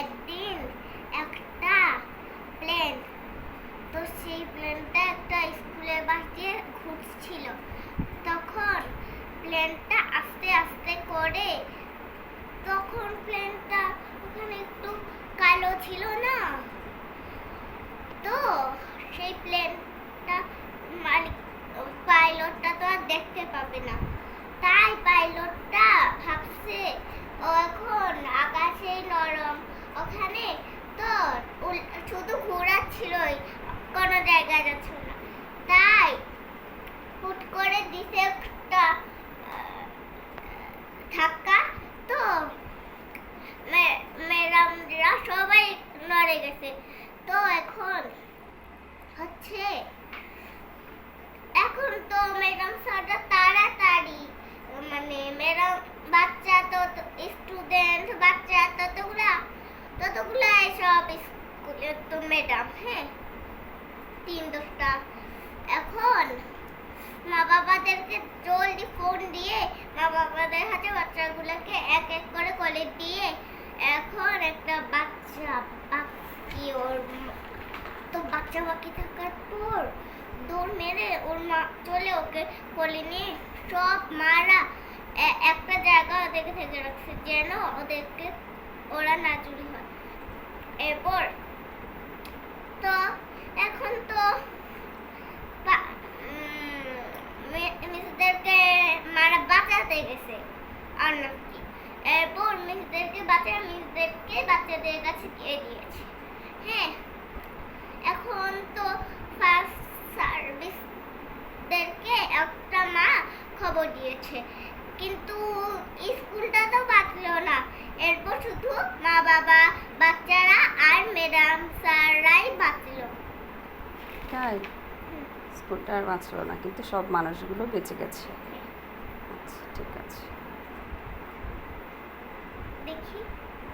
একদিন একটা প্লেন তো সেই প্লেনটা একটা স্কুলের বাস দিয়ে ঘুরছিল। তখন প্লেনটা আস্তে আস্তে করে, তখন প্লেনটা ওখানে একটু কালো ছিল না? তো সেই প্লেনটা মালিক পাইলটটা তো আর দেখতে পাবে না। তাই পাইলটটা ভাবছে ও এখন আকাশে নরম ওখানে তো উল- ঘোরা ছিলই কোনো জায়গায় যাচ্ছিল না তাই হুট করে দিছে একটা আহ, ধাক্কা তো মে- ম্যাডামরা সবাই নড়ে গেছে তো এখন হচ্ছে এখন তো ম্যাডাম স্যাররা তাড়াতাড়ি মানে ম্যাডাম বাচ্চা তো স্টুডেন্ট বাচ্চা ততগুলা ততগুলা সব স্কুলে ম্যাডাম হ্যাঁ। তিন দশটা। এখন মা বাবাদেরকে জলদি ফোন দিয়ে মা বাবাদের হাতে বাচ্চাগুলোকে এক এক করে কোলে দিয়ে এখন একটা বাচ্চা বাকি ওর তো বাচ্চা বাকি থাকার পর দৌড় মেরে ওর মা চলে ওকে কোলে নিয়ে সব মারা একটা জায়গা ওদেরকে থেকে রাখছে যেন ওদেরকে ওরা না চুরি হয়। এরপর তো এখন তো পা- উম, মে- মিসদেরকে মারা বাঁচাতে গেছে। আর না কি। এরপর মিসদেরকে বাঁচা মিসদেরকে বাচ্চাদের কাছে দিয়ে দিয়েছে। হ্যাঁ এখন তো ফার্স্ট সার্ভিসদেরকে একটা মা খবর দিয়েছে। কিন্তু স্কুলটা তো বাঁচলো না। এরপর শুধু মা বাবা, বাচ্চারা আর ম্যাডাম স্যাররাই বাঁচলো। তাই? স্কুলটা আর বাঁচল না কিন্তু সব মানুষগুলো বেঁচে গেছে। আচ্ছা ঠিক আছে। দেখি।